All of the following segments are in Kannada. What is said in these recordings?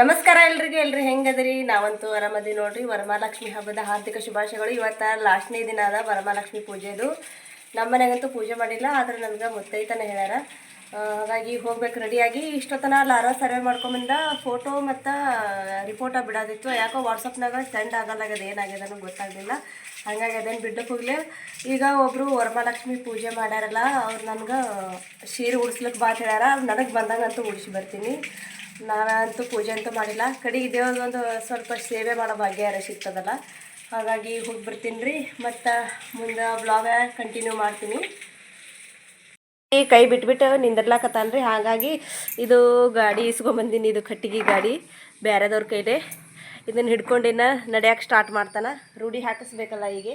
ನಮಸ್ಕಾರ ಎಲ್ರಿಗೂ, ಎಲ್ರಿ ಹೆಂಗದ್ರಿ? ನಾವಂತೂ ಆರಾಮದಿ ನೋಡ್ರಿ. ವರಮಹಾಲಕ್ಷ್ಮಿ ಹಬ್ಬದ ಹಾರ್ದಿಕ ಶುಭಾಶಯಗಳು. ಇವತ್ತ ಲಾಸ್ಟ್ನೇ ದಿನ ಅದ ವರಮಹಾಲಕ್ಷ್ಮಿ ಪೂಜೆದು ನಮ್ಮ ಮನೆಗಂತೂ ಪೂಜೆ ಮಾಡಿಲ್ಲ, ಆದ್ರೆ ನಮ್ಗೆ ಮುತ್ತೈತನ ಹೇಳ್ಯಾರ. ಹಾಗಾಗಿ ಹೋಗ್ಬೇಕು ರೆಡಿಯಾಗಿ. ಇಷ್ಟೊತ್ತನ ಲಾರ ಸರ್ವೆ ಮಾಡ್ಕೊಂಬಂದ ಫೋಟೋ ಮತ್ತು ರಿಪೋರ್ಟ ಬಿಡೋದಿತ್ತು. ಯಾಕೋ ವಾಟ್ಸಪ್ನಾಗ ಸೆಂಡ್ ಆಗಲ್ಲಾಗದ ಏನಾಗ್ಯದ ಅನ್ನೋ ಗೊತ್ತಾಗಲಿಲ್ಲ. ಹಾಗಾಗಿ ಅದೇನು ಬಿಡ್ಡಕ್ಕೆ ಹೋಗ್ಲಿ. ಈಗ ಒಬ್ಬರು ವರಮಹಾಲಕ್ಷ್ಮಿ ಪೂಜೆ ಮಾಡ್ಯಾರಲ್ಲ, ಅವ್ರು ನನ್ಗೆ ಸೀರೆ ಉಡ್ಸ್ಲಿಕ್ಕೆ ಬಾ ಹೇಳ್ಯಾರ. ಹೇಳ್ಯಾರ ನನಗೆ ಬಂದಂಗಂತೂ ಉಡಿಸಿ ಬರ್ತೀನಿ. ನಾನಂತೂ ಪೂಜೆ ಅಂತೂ ಮಾಡಿಲ್ಲ. ಕಡೆಗೆ ದೇವ್ರದೊಂದು ಸ್ವಲ್ಪ ಸೇವೆ ಮಾಡೋ ಭಾಗ್ಯ ಯಾರ ಸಿಗ್ತದಲ್ಲ. ಹಾಗಾಗಿ ಹೋಗಿ ಬರ್ತೀನಿ ರೀ. ಮತ್ತು ಮುಂದೆ ಬ್ಲಾಗ ಕಂಟಿನ್ಯೂ ಮಾಡ್ತೀನಿ. ಕೈ ಬಿಟ್ಬಿಟ್ಟು ನಿಂದಿರ್ಲಾಕತ್ತಾನ್ರಿ ಹಾಗಾಗಿ ಇದು ಗಾಡಿ ಇಸ್ಕೊಂಬಂದಿನಿ ಇದು ಕಟ್ಟಿಗೆ ಗಾಡಿ. ಬೇರೆದವ್ರ ಕೈಲೇ. ಇದನ್ನು ಹಿಡ್ಕೊಂಡಿನ ನಡೆಯಕ್ಕೆ ಸ್ಟಾರ್ಟ್ ಮಾಡ್ತಾನೆ. ರೂಢಿ ಹಾಕಿಸ್ಬೇಕಲ್ಲ ಈಗ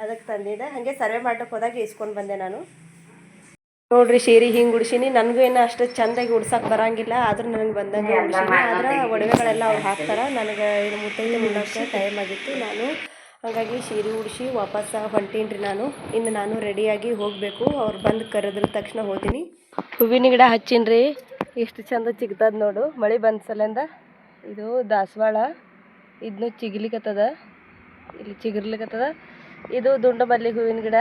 ಅದಕ್ಕೆ ತಂದಿದ್ದೆ. ಹಾಗೆ ಸರ್ವೆ ಮಾಡಕ್ಕೆ ಹೋದಾಗ ಇಸ್ಕೊಂಡು ಬಂದೆ ನಾನು. ನೋಡ್ರಿ ಸೀರೆ ಹಿಂಗೆ ಉಡ್ಸೀನಿ. ನನಗೂ ಏನು ಅಷ್ಟು ಚಂದಾಗಿ ಉಡ್ಸಕ್ಕೆ ಬರಂಗಿಲ್ಲ. ಆದ್ರೂ ನನಗೆ ಬಂದಂಗೆ ಉಡ್ಸೀನಿ. ಆದ್ರೆ ಒಡವೆಗಳೆಲ್ಲ ಅವ್ರು ಹಾಕ್ತಾರೆ. ನನಗೆ ಇದು ಮುತ್ತೈದೆ ವರ್ಷ ಟೈಮ್ ಆಗಿತ್ತು. ನಾನು ಹಾಗಾಗಿ ಸೀರೆ ಉಡಿಸಿ ವಾಪಸ್ ಹೊಂಟೀನಿ ರೀ ನಾನು. ಇನ್ನು ನಾನು ರೆಡಿಯಾಗಿ ಹೋಗಬೇಕು. ಅವ್ರು ಬಂದು ಕರೆದ್ರ ತಕ್ಷಣ ಹೋದಿನಿ ಹೂವಿನ ಗಿಡ ಹಚ್ಚೀನಿ ರೀ ಎಷ್ಟು ಚಂದ ಚಿಗ್ತದ ನೋಡು. ಮಳೆ ಬಂದ ಸಲಿಂದ ಇದು ದಾಸವಾಳ. ಇದನ್ನು ಚಿಗಿಲಿಕತ್ತದ. ಇಲ್ಲಿ ಚಿಗಿರ್ಲಿಕತ್ತದ. ಇದು ದುಂಡ ಮಲ್ಲಿಗೆ ಹೂವಿನ ಗಿಡ.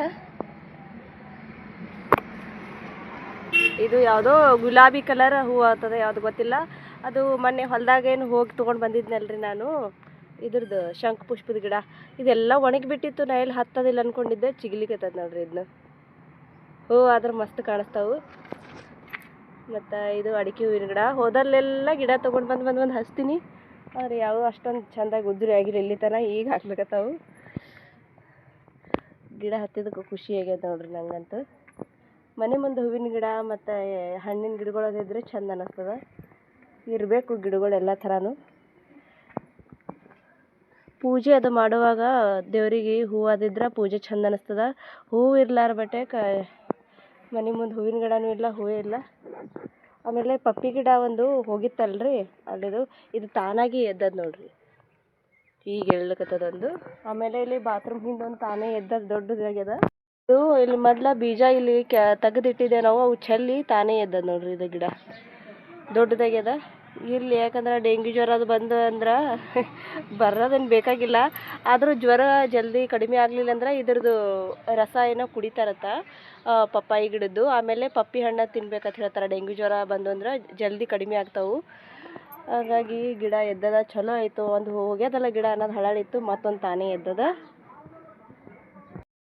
ಇದು ಯಾವುದೋ ಗುಲಾಬಿ ಕಲರ್ ಹೂವು ಆಗ್ತದೆ, ಯಾವುದು ಗೊತ್ತಿಲ್ಲ. ಅದು ಮೊನ್ನೆ ಹೊಲ್ದಾಗ ಏನು ಹೋಗಿ ತೊಗೊಂಡು ಬಂದಿದ್ನಲ್ರಿ ನಾನು. ಇದ್ರದ್ದು ಶಂಖ ಪುಷ್ಪದ ಗಿಡ. ಇದೆಲ್ಲ ಒಣಗಿ ಬಿಟ್ಟಿತ್ತು ನಾ ಎಲ್ಲಿ ಹತ್ತದಿಲ್ಲ ಅನ್ಕೊಂಡಿದ್ದೆ ಚಿಗಿಲಿಕತ್ತದ ನೋಡ್ರಿ ಇದನ್ನ ಹೂ, ಆದ್ರೆ ಮಸ್ತ್ ಕಾಣಿಸ್ತಾವು. ಮತ್ತು ಇದು ಅಡಿಕೆ ಹೂವಿನ ಗಿಡ. ಹೋದಲ್ಲೆಲ್ಲ ಗಿಡ ತೊಗೊಂಡು ಬಂದು ಬಂದು ಬಂದು ಹಚ್ತೀನಿ. ಆದ್ರೆ ಯಾವ ಅಷ್ಟೊಂದು ಚೆಂದಾಗಿ ಉದುರಿ ಆಗಿಲ್ಲ ಇಲ್ಲಿ ತನಕ ಈಗ ಹಾಕ್ಲಿಕತ್ತಾವು ಗಿಡ ಹತ್ತಿದಕ್ಕೆ ಖುಷಿ ಆಗ್ಯದ ನೋಡ್ರಿ ನಂಗಂತೂ. ಮನೆ ಮುಂದೆ ಹೂವಿನ ಗಿಡ ಮತ್ತು ಹಣ್ಣಿನ ಗಿಡಗಳು ಇದ್ರೆ ಚಂದ ಅನ್ನಿಸ್ತದ ಇರಬೇಕು ಗಿಡಗಳು ಎಲ್ಲ ಥರವೂ ಪೂಜೆ ಅದು ಮಾಡುವಾಗ ದೇವರಿಗೆ ಹೂವು ಅದಿದ್ರೆ ಪೂಜೆ ಚಂದ ಅನ್ನಿಸ್ತದ ಹೂವು ಇರ್ಲಾರ ಬಟ್ಟೆ ಕ ಮನೆ ಮುಂದೆ ಹೂವಿನ ಗಿಡನೂ ಇಲ್ಲ, ಹೂವೇ ಇಲ್ಲ. ಆಮೇಲೆ ಪಪ್ಪಿ ಗಿಡ ಒಂದು ಹೋಗಿತ್ತಲ್ರಿ, ಅಲ್ಲಿದು. ಇದು ತಾನಾಗಿ ಎದ್ದದ ನೋಡ್ರಿ. ಈಗ ಎಳ್ಲಕತ್ತದೊಂದು ಆಮೇಲೆ ಇಲ್ಲಿ ಬಾತ್ರೂಮ್ ಹಿಂದೆ ಒಂದು ತಾನೇ ಎದ್ದದ, ದೊಡ್ಡದಾಗ್ಯದ. ಇದು ಇಲ್ಲಿ ಮೊದ್ಲ ಬೀಜ ಇಲ್ಲಿ ಕೆ ನಾವು, ಅವು ಚೆಲ್ಲಿ ತಾನೇ ಎದ್ದದ ನೋಡ್ರಿ ಇದು ಗಿಡ. ದೊಡ್ಡದಾಗ್ಯದ. ಇಲ್ಲಿ ಯಾಕಂದ್ರೆ ಡೆಂಗ್ಯೂ ಜ್ವರ ಅದು ಬಂದು ಅಂದ್ರೆ ಬರೋದೇನು ಬೇಕಾಗಿಲ್ಲ. ಆದರೂ ಜ್ವರ ಜಲ್ದಿ ಕಡಿಮೆ ಆಗಲಿಲ್ಲ ಅಂದ್ರೆ ಇದ್ರದ್ದು ರಸ ಏನೋ ಕುಡಿತಾರತ್ತ ಪಪ್ಪಾಯಿ ಗಿಡದ್ದು. ಆಮೇಲೆ ಪಪ್ಪಿ ಹಣ್ಣು ತಿನ್ಬೇಕಂತ ಹೇಳ್ತಾರೆ. ಡೆಂಗ್ಯೂ ಜ್ವರ ಬಂದು ಅಂದ್ರೆ ಜಲ್ದಿ ಕಡಿಮೆ ಆಗ್ತಾವು. ಹಾಗಾಗಿ ಗಿಡ ಎದ್ದದ ಚಲೋ ಆಯಿತು. ಒಂದು ಹೋಗ್ಯದಲ್ಲ ಗಿಡ ಅನ್ನೋದು ಹಳಳಿತ್ತು, ಮತ್ತೊಂದು ತಾನೇ ಎದ್ದದ.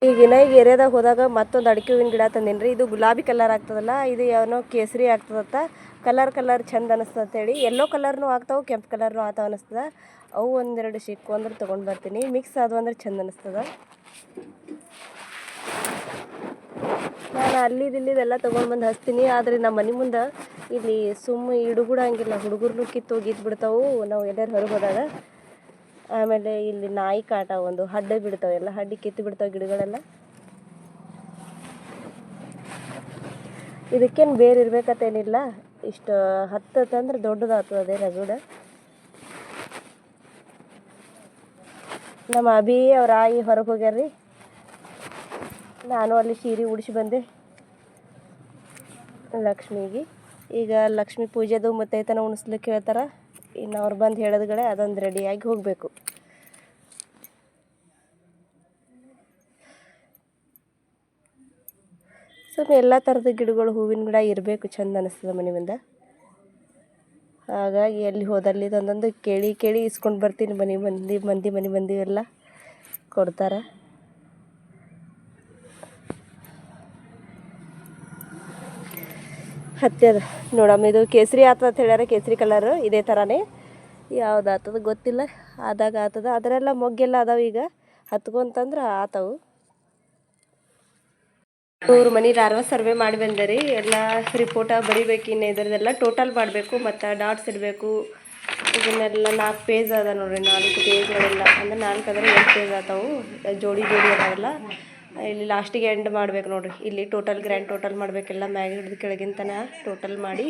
ಈಗ ಈಗ ಏರಿಯಾದಾಗ ಹೋದಾಗ ಮತ್ತೊಂದು ಅಡಿಕೆ ಹೂವಿನ ಗಿಡ ತಂದೀನಿ ರೀ ಇದು ಗುಲಾಬಿ ಕಲರ್ ಆಗ್ತದಲ್ಲ, ಇದು ಏನೋ ಕೇಸರಿ ಆಗ್ತದತ್ತ. ಕಲರ್ ಕಲರ್ ಚಂದ ಅನಿಸ್ತದೆ ಅಂತೇಳಿ ಎಲ್ಲೋ ಕಲರ್ನು ಆಗ್ತಾವೆ, ಕೆಂಪು ಕಲರ್ನು ಆಗ್ತಾವ ಅನಿಸ್ತದ. ಅವು ಒಂದೆರಡು ಸಿಕ್ಕು ಅಂದ್ರೆ ತೊಗೊಂಡು ಬರ್ತೀನಿ. ಮಿಕ್ಸ್ ಆದವು ಅಂದ್ರೆ ಚಂದ ಅನಿಸ್ತದ. ನಾನು ಅಲ್ಲಿದ್ದು ಇಲ್ಲಿದೆಲ್ಲ ತೊಗೊಂಡು ಬಂದು ಹಚ್ತೀನಿ. ಆದರೆ ನಮ್ಮ ಮನೆ ಮುಂದೆ ಇಲ್ಲಿ ಸುಮ್ಮ ಇಡುಗುಡಂಗಿಲ್ಲ ಹುಡುಗರ್ನು ಕಿತ್ತು ಹೋಗಿದ್ದು ಬಿಡ್ತಾವೆ. ನಾವು ಎಲ್ಲರೂ ಹೊರಗೆ ಹೋದಾಗ ಆಮೇಲೆ ಇಲ್ಲಿ ನಾಯಿ ಕಾಟ ಒಂದು ಹಡ್ಡೆ ಬಿಡ್ತಾವೆ, ಎಲ್ಲ ಹಡ್ಡಿ ಕಿತ್ತು ಬಿಡ್ತಾವೆ ಗಿಡಗಳೆಲ್ಲ. ಇದಕ್ಕೇನು ಬೇರೆ ಇರ್ಬೇಕತ್ತೇನಿಲ್ಲ ಇಷ್ಟು ಹತ್ತತ್ತಂದ್ರೆ ದೊಡ್ಡದಾಗ್ತದೆ ಅದೇ ರಗಡ. ನಮ್ಮ ಅಭಿ ಅವ್ರ ಆಯಿ ಹೊರಗೆ ಹೋಗ್ಯಾರ್ರಿ. ನಾನು ಅಲ್ಲಿ ಸೀರೆ ಉಡಿಸಿ ಬಂದೆ ಲಕ್ಷ್ಮಿಗೆ. ಈಗ ಲಕ್ಷ್ಮಿ ಪೂಜೆದು ಮುತ್ತೈತನ ಉಣಿಸ್ಲಿಕ್ಕೆ ಹೇಳ್ತಾರೆ. ಇನ್ನು ಅವ್ರು ಬಂದು ಹೇಳೋದ್ಗಡೆ ಅದೊಂದು ರೆಡಿಯಾಗಿ ಹೋಗಬೇಕು. ಸ್ವಲ್ಪ ಎಲ್ಲ ಥರದ ಗಿಡಗಳು ಹೂವಿನ ಗಿಡ ಇರಬೇಕು ಚಂದ ಅನ್ನಿಸ್ತದೆ ಮನೆ ಮುಂದೆ. ಹಾಗಾಗಿ ಎಲ್ಲಿ ಹೋದಲ್ಲಿ ಒಂದೊಂದು ಕೇಳಿ ಕೇಳಿ ಇಸ್ಕೊಂಡು ಬರ್ತೀನಿ ಮನೆ ಮಂದಿ ಮಂದಿ ಮನೆ ಮಂದಿ ಎಲ್ಲ ಕೊಡ್ತಾರೆ. ಹತ್ಯದ ನೋಡಮ್ಮ, ಇದು ಕೇಸರಿ ಆತದ ಅಂತ ಹೇಳ್ಯಾರ, ಕೇಸರಿ ಕಲರ್ ಇದೇ ಥರನೇ ಯಾವ್ದು ಆತದ ಗೊತ್ತಿಲ್ಲ, ಆದಾಗ ಆತದ. ಅದರೆಲ್ಲ ಮೊಗ್ಗೆಲ್ಲ ಅದಾವ ಈಗ. ಹತ್ಕೊಂತಂದ್ರೆ ಆತವು. ಮೂರು ಮನಿ ಧಾರವಾಡ ಸರ್ವೆ ಮಾಡಿ ಬಂದೆ ರೀ ಎಲ್ಲ ರಿಪೋರ್ಟ ಬರಿಬೇಕು, ಇನ್ನು ಇದರದೆಲ್ಲ ಟೋಟಲ್ ಮಾಡಬೇಕು, ಮತ್ತು ಡಾಟ್ಸ್ ಇಡಬೇಕು. ಇದನ್ನೆಲ್ಲ ನಾಲ್ಕು ಪೇಜ್ ಅದ ನೋಡ್ರಿ, ನಾಲ್ಕು ಪೇಜ್ಗಳೆಲ್ಲ ಅಂದ್ರೆ ನಾಲ್ಕು ಅದ್ರ ಎಂಟು ಪೇಜ್ ಆತಾವು. ಜೋಡಿ ಜೋಡಿ ಅದಾವಲ್ಲ. ಇಲ್ಲಿ ಲಾಸ್ಟಿಗೆ ಎಂಡ್ ಮಾಡ್ಬೇಕು ನೋಡ್ರಿ. ಇಲ್ಲಿ ಟೋಟಲ್ ಗ್ರ್ಯಾಂಡ್ ಟೋಟಲ್ ಮಾಡಬೇಕೆಲ್ಲ ಮ್ಯಾಗ ಹಿಡಿದು ಕೆಳಗಿನ ತನಕ ಟೋಟಲ್ ಮಾಡಿ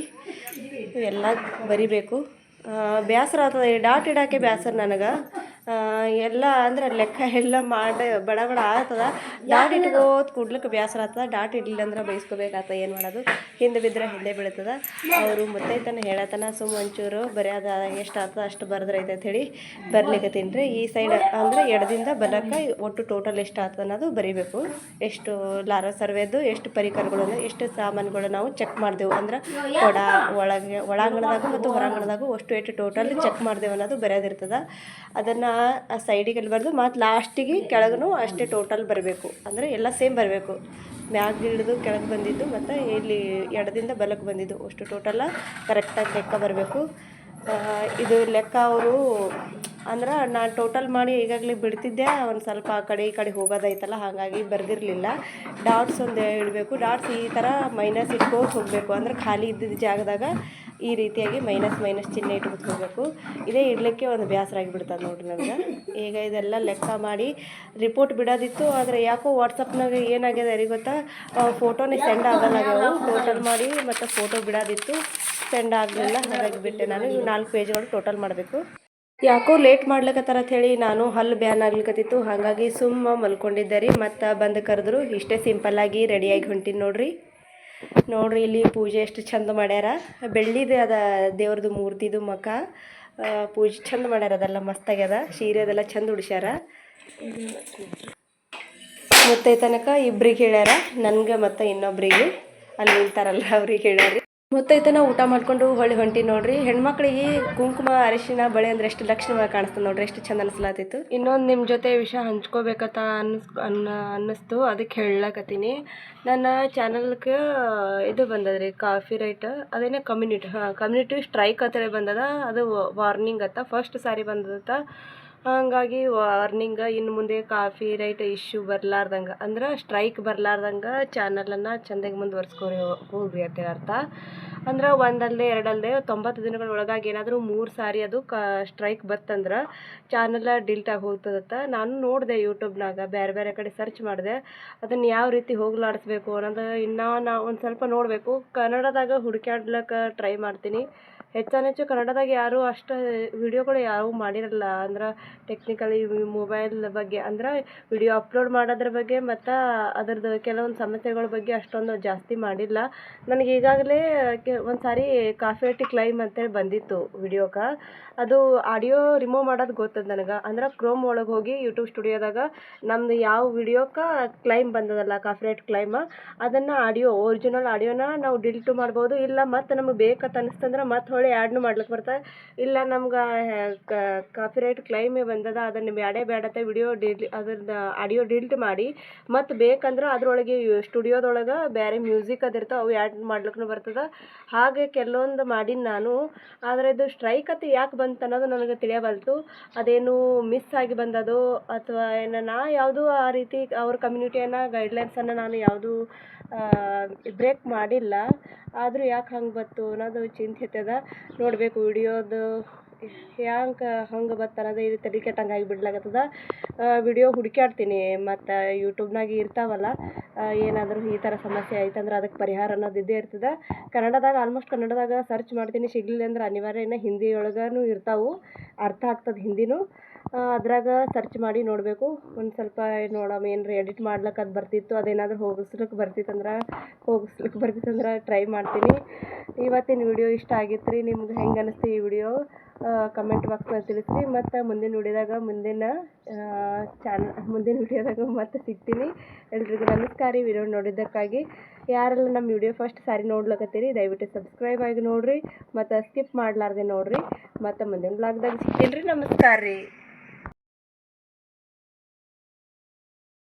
ಇವೆಲ್ಲ ಬರಿಬೇಕು. ಬೇಸರ ಆಗ್ತದೆ. ಈ ಡಾಟ್ ಇಡೋಕ್ಕೆ ಬೇಸರ ನನಗೆ. ಎಲ್ಲ ಅಂದ್ರೆ ಲೆಕ್ಕ ಎಲ್ಲ ಮಾಡಿ ಬಡ ಬಡ ಆಗ್ತದ. ಡಾಟ್ ಇಟ್ಕೋತ ಕೂಡ್ಲಿಕ್ಕೆ ಬೇಸರ ಆಗ್ತದ. ಡಾಟ್ ಇಡ್ಲಿಲ್ಲ ಅಂದ್ರೆ ಬೈಸ್ಕೋಬೇಕಾಗ್ತದ ಏನು ಮಾಡೋದು? ಹಿಂದೆ ಬಿದ್ದರೆ ಹಿಂದೆ ಬೀಳ್ತದ. ಅವರು ಮುತ್ತೈತನ ಹೇಳತನ ಸುಮ್ಮ ಒಂಚೂರು ಬರೆಯೋದ ಎಷ್ಟು ಆಗ್ತದ ಅಷ್ಟು ಅಂತ ಹೇಳಿ ಬರ್ಲಿಕ್ಕತ್ತೀನಿ ರೀ ಈ ಸೈಡ್ ಅಂದ್ರೆ ಎಡದಿಂದ ಬಲಕ್ಕೆ ಒಟ್ಟು ಟೋಟಲ್ ಎಷ್ಟು ಆಗ್ತದ ಅನ್ನೋದು ಬರಿಬೇಕು. ಎಷ್ಟು ಲಾರ ಸರ್ವೇದು ಎಷ್ಟು ಪರಿಕರಗಳು ಎಷ್ಟು ಸಾಮಾನುಗಳು ನಾವು ಚೆಕ್ ಮಾಡಿದೆವು. ಅಂದ್ರೆ ಕೊಡ ಒಳಗೆ, ಒಳಾಂಗಣದಾಗ ಮತ್ತು ಹೊರಾಂಗಣದಾಗ ಅಷ್ಟು ಎಷ್ಟು ಟೋಟಲ್ ಚೆಕ್ ಮಾಡ್ದೇವೆ ಅನ್ನೋದು ಬರೆಯೋದಿರ್ತದ ಅದನ್ನು ಆ ಸೈಡಿಗೆ ಬರೆದು ಮತ್ತು ಲಾಸ್ಟಿಗೆ ಕೆಳಗೂ ಅಷ್ಟೇ ಟೋಟಲ್ ಬರಬೇಕು. ಅಂದರೆ ಎಲ್ಲ ಸೇಮ್ ಬರಬೇಕು. ಮ್ಯಾಗ ಹಿಡಿದು ಕೆಳಗೆ ಬಂದಿದ್ದು ಮತ್ತು ಇಲ್ಲಿ ಎಡದಿಂದ ಬಲಕ್ಕೆ ಬಂದಿದ್ದು. ಅಷ್ಟು ಟೋಟಲ್ಲ ಕರೆಕ್ಟಾಗಿ ಲೆಕ್ಕ ಬರಬೇಕು. ಇದು ಲೆಕ್ಕ ಅವರು ಅಂದ್ರೆ ನಾನು ಟೋಟಲ್ ಮಾಡಿ ಈಗಾಗಲೇ ಬಿಡ್ತಿದ್ದೆ. ಒಂದು ಸ್ವಲ್ಪ ಆ ಕಡೆ ಈ ಕಡೆ ಹೋಗೋದೈತಲ್ಲ, ಹಾಗಾಗಿ ಬರೆದಿರಲಿಲ್ಲ. ಡಾಟ್ಸ್ ಒಂದು ಇಡಬೇಕು. ಡಾಟ್ಸ್ ಈ ಥರ ಮೈನಸ್ ಇಟ್ಕೋತ ಹೋಗಬೇಕು. ಅಂದ್ರೆ ಖಾಲಿ ಇದ್ದಿದ್ದ ಜಾಗದಾಗ ಈ ರೀತಿಯಾಗಿ ಮೈನಸ್ ಮೈನಸ್ ಚಿಹ್ನೆ ಇಟ್ಬಿಟ್ಟು ಹೋಗಬೇಕು. ಇದೇ ಇಡಲಿಕ್ಕೆ ಒಂದು ಬೇಸರ ಆಗಿಬಿಡ್ತದೆ ನೋಡಿರಿ ನನಗೆ ಈಗ ಇದೆಲ್ಲ ಲೆಕ್ಕ ಮಾಡಿ ರಿಪೋರ್ಟ್ ಬಿಡೋದಿತ್ತು. ಆದರೆ ಯಾಕೋ ವಾಟ್ಸಪ್ನಾಗ ಏನಾಗಿದೆ ಯಾರಿಗೆ ಗೊತ್ತಾ? ಫೋಟೋನೇ ಸೆಂಡ್ ಆಗಲ್ಲ ಆಗ್ಯಾವು ಟೋಟಲ್ ಮಾಡಿ ಮತ್ತು ಫೋಟೋ ಬಿಡೋದಿತ್ತು. ಸೆಂಡ್ ಆಗಲಿಲ್ಲ. ಹಾಗಾಗಿ ಬಿಟ್ಟೆ. ನಾನು ನಾಲ್ಕು ಪೇಜ್ಗಳು ಟೋಟಲ್ ಮಾಡಬೇಕು. ಯಾಕೋ ಲೇಟ್ ಮಾಡ್ಲಕತ್ತಾರ ಹೇಳಿ ನಾನು ಹಲ್ಲು ಬ್ಯಾನ್ ಆಗ್ಲಿಕತ್ತಿತ್ತು. ಹಾಗಾಗಿ ಸುಮ್ಮ ಮಲ್ಕೊಂಡಿದ್ದೆ ರೀ. ಮತ್ತು ಬಂದು ಕರೆದ್ರು. ಇಷ್ಟೇ ಸಿಂಪಲ್ಲಾಗಿ ರೆಡಿಯಾಗಿ ಹೊಂಟೀನಿ ನೋಡ್ರಿ. ನೋಡ್ರಿ ಇಲ್ಲಿ ಪೂಜೆ ಎಷ್ಟು ಚಂದ ಮಾಡ್ಯಾರ. ಬೆಳ್ಳಿದೆ ಅದ ದೇವ್ರದ್ದು ಮೂರ್ತಿದು ಮಖ ಪೂಜೆ ಚಂದ ಮಾಡ್ಯಾರ ಅದೆಲ್ಲ ಮಸ್ತಾಗ್ಯದ ಸೀರೆ ಅದೆಲ್ಲ ಚಂದ ಉಡ್ಸ್ಯಾರ. ಮತ್ತೆ ತನಕ ಇಬ್ರಿಗೆ ಹೇಳ್ಯಾರ. ನನಗೆ ಮತ್ತು ಇನ್ನೊಬ್ರಿಗೆ. ಅಲ್ಲಿ ನಿಲ್ತಾರಲ್ಲ ಅವ್ರಿಗೆ ಹೇಳ್ಯಾರಿ. ಮುತ್ತೈತನ ಊಟ ಮಾಡ್ಕೊಂಡು ಹೊಳ್ಳಿ ಹೊಂಟಿ ನೋಡ್ರಿ. ಹೆಣ್ಮಕ್ಳಿಗೆ ಕುಂಕುಮ, ಅರಿಶಿನ, ಬಳೆ ಅಂದ್ರೆ ಎಷ್ಟು ಲಕ್ಷಣವಾಗಿ ಕಾಣಿಸ್ತದೆ ನೋಡ್ರಿ, ಎಷ್ಟು ಚಂದ ಅನ್ಸ್ಲಾತಿತ್ತು ಇನ್ನೊಂದು ನಿಮ್ಮ ಜೊತೆ ವಿಷಯ ಹಂಚ್ಕೋಬೇಕತ್ತ ಅನ್ಸ್ ಅನ್ನ, ಅನ್ನಿಸ್ತು. ಅದಕ್ಕೆ ಹೇಳಕತ್ತೀನಿ. ನನ್ನ ಚಾನಲ್ಗೆ ಇದು ಬಂದದ್ರಿ, ಕಾಫಿ ರೈಟ್. ಅದೇನೇ ಕಮ್ಯುನಿಟಿ, ಹಾಂ, ಕಮ್ಯುನಿಟಿ ಸ್ಟ್ರೈಕ್ ಅಂತೇಳಿ ಬಂದದ. ಅದು ವಾರ್ನಿಂಗ್ ಅತ್ತ. ಫಸ್ಟ್ ಸಾರಿ ಬಂದದತ್ತ. ಹಾಗಾಗಿ ವಾರ್ನಿಂಗ ಇನ್ನು ಮುಂದೆ ಕಾಫಿ ರೈಟ್ ಇಶ್ಯೂ ಬರ್ಲಾರ್ದಂಗೆ, ಅಂದ್ರೆ ಸ್ಟ್ರೈಕ್ ಬರ್ಲಾರ್ದಂಗೆ ಚಾನಲನ್ನು ಚೆಂದಾಗಿ ಮುಂದುವರ್ಸ್ಕೊರಿ ಹೋಗ್ರಿ ಅಂತ ಅರ್ಥ. ಅಂದ್ರೆ ಒಂದಲ್ಲದೆ ಎರಡಲ್ಲದೆ ತೊಂಬತ್ತು ದಿನಗಳ ಒಳಗಾಗಿ ಏನಾದರೂ ಮೂರು ಸಾರಿ ಅದು ಕ ಸ್ಟ್ರೈಕ್ ಬತ್ತಂದ್ರೆ ಚಾನಲ್ ಡಿಲ್ಟ್ ಆಗಿ ಹೋಗ್ತದತ್ತ. ನಾನು ನೋಡಿದೆ ಯೂಟ್ಯೂಬ್ನಾಗ ಬೇರೆ ಬೇರೆ ಕಡೆ ಸರ್ಚ್ ಮಾಡಿದೆ. ಅದನ್ನು ಯಾವ ರೀತಿ ಹೋಗ್ಲಾಡಿಸ್ಬೇಕು ಅನ್ನೋದು ಇನ್ನೂ ನಾ ಒಂದು ಸ್ವಲ್ಪ ನೋಡಬೇಕು. ಕನ್ನಡದಾಗ ಹುಡುಕ್ಯಾಡ್ಲಕ್ಕೆ ಟ್ರೈ ಮಾಡ್ತೀನಿ. ಹೆಚ್ಚಾನೆಚ್ಚು ಕನ್ನಡದಾಗ ಯಾರೂ ಅಷ್ಟು ವಿಡಿಯೋಗಳು ಯಾರೂ ಮಾಡಿರಲ್ಲ. ಅಂದ್ರೆ ಟೆಕ್ನಿಕಲಿ ಮೊಬೈಲ್ ಬಗ್ಗೆ, ಅಂದ್ರೆ ವಿಡಿಯೋ ಅಪ್ಲೋಡ್ ಮಾಡೋದ್ರ ಬಗ್ಗೆ, ಮತ್ತು ಅದ್ರದ್ದು ಕೆಲವೊಂದು ಸಮಸ್ಯೆಗಳ ಬಗ್ಗೆ ಅಷ್ಟೊಂದು ಜಾಸ್ತಿ ಮಾಡಿಲ್ಲ. ನನಗೆ ಈಗಾಗಲೇ ಕೆ ಒಂದು ಸಾರಿ ಕಾಫಿ ಅಟ್ಟಿ ಕ್ಲೈಮ್ ಅಂತೇಳಿ ಬಂದಿತ್ತು ವಿಡಿಯೋಕ್ಕೆ ಅದು ಆಡಿಯೋ ರಿಮೂವ್ ಮಾಡೋದು ಗೊತ್ತದ ನನಗೆ. ಅಂದ್ರೆ ಕ್ರೋಮ್ ಒಳಗೆ ಹೋಗಿ ಯೂಟ್ಯೂಬ್ ಸ್ಟುಡಿಯೋದಾಗ ನಮ್ದು ಯಾವ ವಿಡಿಯೋಕ್ಕೆ ಕ್ಲೈಮ್ ಬಂದದಲ್ಲ ಕಾಫಿರೇಟ್ ಕ್ಲೈಮ್ ಅದನ್ನು ಆಡಿಯೋ ಒರಿಜಿನಲ್ ಆಡಿಯೋನ ನಾವು ಡಿಲ್ಟು ಮಾಡ್ಬೋದು. ಇಲ್ಲ ಮತ್ತು ನಮಗೆ ಬೇಕಂತ ಅನಿಸ್ತಂದ್ರೆ ಮತ್ತೆ ಹೊಳ್ಳಿ ಆ್ಯಡ್ನು ಮಾಡ್ಲಿಕ್ಕೆ ಬರ್ತದೆ ಇಲ್ಲ, ನಮ್ಗೆ ಕಾಪಿರೈಟ್ ಕ್ಲೈಮೇ ಬಂದದ, ಅದನ್ನು ಬ್ಯಾಡೇ ಬೇಡತ್ತೆ ವಿಡಿಯೋ ಡಿಲ್ ಅದ್ರದ್ದು ಆಡಿಯೋ ಡಿಲ್ಟ್ ಮಾಡಿ. ಮತ್ತು ಬೇಕಂದ್ರೆ ಅದ್ರೊಳಗೆ ಸ್ಟುಡಿಯೋದೊಳಗೆ ಬೇರೆ ಮ್ಯೂಸಿಕ್ ಅದಿರ್ತಾವೆ ಅವು ಆ್ಯಡ್ ಮಾಡ್ಲಿಕ್ಕೂ ಬರ್ತದೆ. ಹಾಗೆ ಕೆಲವೊಂದು ಮಾಡೀನಿ ನಾನು. ಆದರೆ ಇದು ಸ್ಟ್ರೈಕ್ ಅಂತ ಯಾಕೆ ಬಂತು ಅನ್ನೋದು ನನಗೆ ತಿಳಿಯಬಲ್ತು ಅದೇನು ಮಿಸ್ ಆಗಿ ಬಂದದೋ, ಅಥವಾ ಏನು, ನಾ ಯಾವುದೂ ಆ ರೀತಿ ಅವ್ರ ಕಮ್ಯುನಿಟಿಯನ್ನು ಗೈಡ್ಲೈನ್ಸನ್ನು ನಾನು ಯಾವುದೂ ಬ್ರೇಕ್ ಮಾಡಿಲ್ಲ. ಆದರೂ ಯಾಕೆ ಹಂಗೆ ಬತ್ತು ಅನ್ನೋದು ಚಿಂತೆ ಅದ ನೋಡಬೇಕು ವಿಡಿಯೋದು ಯಾಕೆ ಹಂಗೆ ಬತ್ತು ಅನ್ನೋದು ಇದು ತಲೆ ಕೆಟ್ಟಂಗೆ ಆಗಿಬಿಡ್ಲಾಗತ್ತದ ವಿಡಿಯೋ ಹುಡುಕ್ಯಾಡ್ತೀನಿ. ಮತ್ತು ಯೂಟ್ಯೂಬ್ನಾಗ ಇರ್ತಾವಲ್ಲ ಏನಾದರೂ ಈ ಥರ ಸಮಸ್ಯೆ ಆಯ್ತಂದ್ರೆ ಅದಕ್ಕೆ ಪರಿಹಾರ ಅನ್ನೋದು ಇದ್ದೇ ಇರ್ತದೆ. ಕನ್ನಡದಾಗ ಆಲ್ಮೋಸ್ಟ್ ಕನ್ನಡದಾಗ ಸರ್ಚ್ ಮಾಡ್ತೀನಿ. ಸಿಗಲಿಲ್ಲ ಅಂದ್ರೆ ಅನಿವಾರ್ಯ ಇನ್ನು ಹಿಂದಿ ಇರ್ತಾವೆ. ಅರ್ಥ ಆಗ್ತದೆ ಹಿಂದಿನೂ. ಅದ್ರಾಗ ಸರ್ಚ್ ಮಾಡಿ ನೋಡಬೇಕು. ಒಂದು ಸ್ವಲ್ಪ ನೋಡಮ್, ಏನ್ರ ಎಡಿಟ್ ಮಾಡ್ಲಿಕ್ಕೆ ಅದು ಬರ್ತಿತ್ತು, ಅದೇನಾದರೂ ಹೋಗಿಸ್ಲಿಕ್ಕೆ ಬರ್ತಿತ್ತಂದ್ರೆ ಹೋಗಿಸ್ಲಿಕ್ಕೆ ಬರ್ತಿತ್ತಂದ್ರೆ ಟ್ರೈ ಮಾಡ್ತೀನಿ. ಇವತ್ತಿನ ವಿಡಿಯೋ ಇಷ್ಟ ಆಗಿತ್ತು ರೀ ನಿಮ್ಗೆ ಹೆಂಗೆ ಅನಿಸ್ತು ಈ ವಿಡಿಯೋ ಕಮೆಂಟ್ ಬಾಕ್ಸ್ನಾಗ ತಿಳಿಸ್ರಿ. ಮತ್ತು ಮುಂದಿನ ವಿಡಿಯೋದಾಗ ಮುಂದಿನ ಚಾನ ಮುಂದಿನ ವಿಡಿಯೋದಾಗ ಮತ್ತೆ ಸಿಗ್ತೀನಿ. ಎಲ್ರಿಗೂ ನಮಸ್ಕಾರ. ಈ ವಿಡಿಯೋ ನೋಡಿದ್ದಕ್ಕಾಗಿ ಯಾರೆಲ್ಲ ನಮ್ಮ ವಿಡಿಯೋ ಫಸ್ಟ್ ಸಾರಿ ನೋಡ್ಲಕತ್ತೀರಿ, ದಯವಿಟ್ಟು ಸಬ್ಸ್ಕ್ರೈಬ್ ಆಗಿ ನೋಡಿರಿ, ಮತ್ತು ಸ್ಕಿಪ್ ಮಾಡಲಾರ್ದೆ ನೋಡಿರಿ. ಮತ್ತು ಮುಂದಿನ ಬ್ಲಾಗ್ದಾಗ ಸಿಗ್ತೀನಿ ರೀ. ನಮಸ್ಕಾರ. ರೀ